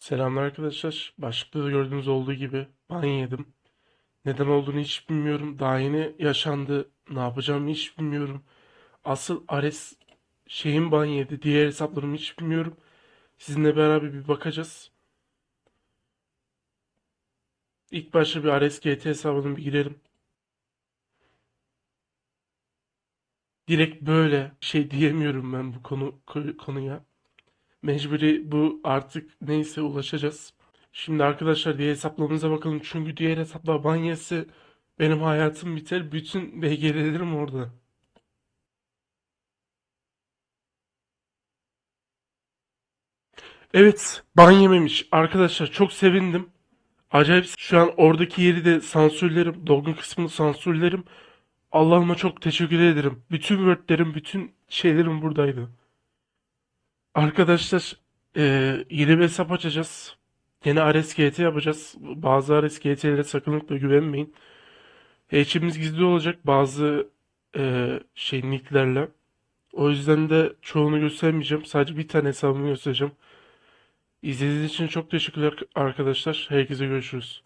Selamlar arkadaşlar. Başlıkta da gördüğünüz olduğu gibi ban yedim. Neden olduğunu hiç bilmiyorum. Daha yeni yaşandı. Ne yapacağımı hiç bilmiyorum. Asıl Ares şeyin ban yedi. Diğer hesaplarımı hiç bilmiyorum. Sizinle beraber bir bakacağız. İlk başta bir Ares GT hesabına bir girelim. Direkt böyle şey diyemiyorum ben bu konu ko- konuya. Mecburi bu artık neyse ulaşacağız. Şimdi arkadaşlar diğer hesaplarımıza bakalım. Çünkü diğer hesaplar ban yese benim hayatım biter. Bütün BG'lerim orada. Evet, ban yememiş. Arkadaşlar çok sevindim. Acayip şu an oradaki yeri de sansürlerim. Dolgun kısmını sansürlerim. Allah'ıma çok teşekkür ederim. Bütün wordlerim, bütün şeylerim buradaydı. Arkadaşlar eee yeni bir hesap açacağız. Yeni Ares GT yapacağız. Bazı Ares GT'lere sakınlıkla güvenmeyin. Hatch'imiz gizli olacak bazı eee şey nicklerle. O yüzden de çoğunu göstermeyeceğim. Sadece bir tane hesabımı göstereceğim. İzlediğiniz için çok teşekkürler arkadaşlar. Herkese görüşürüz.